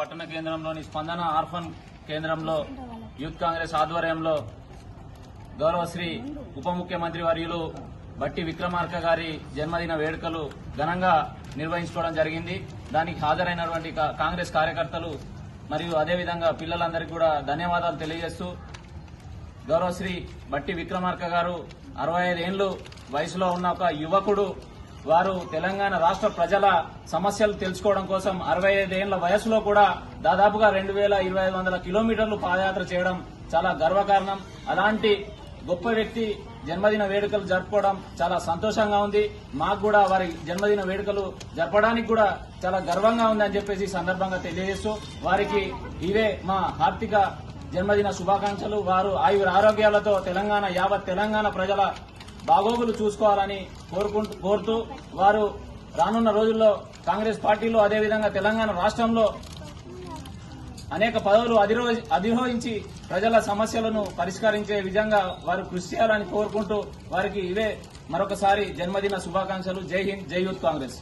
పట్టణ కేంద్రంలోని స్పందన ఆర్ఫన్ కేంద్రంలో యూత్ కాంగ్రెస్ ఆధ్వర్యంలో గౌరవశ్రీ ఉప ముఖ్యమంత్రి వర్యులు బట్టి విక్రమార్క గారి జన్మదిన వేడుకలు ఘనంగా నిర్వహించుకోవడం జరిగింది. దానికి హాజరైనటువంటి కాంగ్రెస్ కార్యకర్తలు మరియు అదేవిధంగా పిల్లలందరికీ కూడా ధన్యవాదాలు తెలియజేస్తూ గౌరవశ్రీ బట్టి విక్రమార్క గారు అరవై ఐదేళ్ళు వయసులో ఉన్న ఒక యువకుడు వారు తెలంగాణ రాష్ట్ర ప్రజల సమస్యలు తెలుసుకోవడం కోసం అరవై ఐదేళ్ళ వయసులో కూడా దాదాపుగా రెండు వేల ఇరవై ఐదు వందల కిలోమీటర్లు పాదయాత్ర చేయడం చాలా గర్వకారణం. అలాంటి గొప్ప వ్యక్తి జన్మదిన వేడుకలు జరుపుకోవడం చాలా సంతోషంగా ఉంది. మాకు కూడా వారి జన్మదిన వేడుకలు జరపడానికి కూడా చాలా గర్వంగా ఉంది అని చెప్పేసి సందర్భంగా తెలియజేస్తూ వారికి ఇవే మా ఆర్థిక జన్మదిన శుభాకాంక్షలు. వారు ఆయుర ఆరోగ్యాలతో తెలంగాణ యావత్ తెలంగాణ ప్రజల బాగోగులు చూసుకోవాలని కోరుకుంటూ కోరుతూ వారు రానున్న రోజుల్లో కాంగ్రెస్ పార్టీలో అదేవిధంగా తెలంగాణ రాష్ట్రంలో అనేక పదవులు అధిరో- అధిరోహించి ప్రజల సమస్యలను పరిష్కరించే విధంగా వారు కృషి చేయాలని కోరుకుంటూ వారికి ఇవే మరొకసారి జన్మదిన శుభాకాంక్షలు. జై హింద్ జై యూత్ కాంగ్రెస్.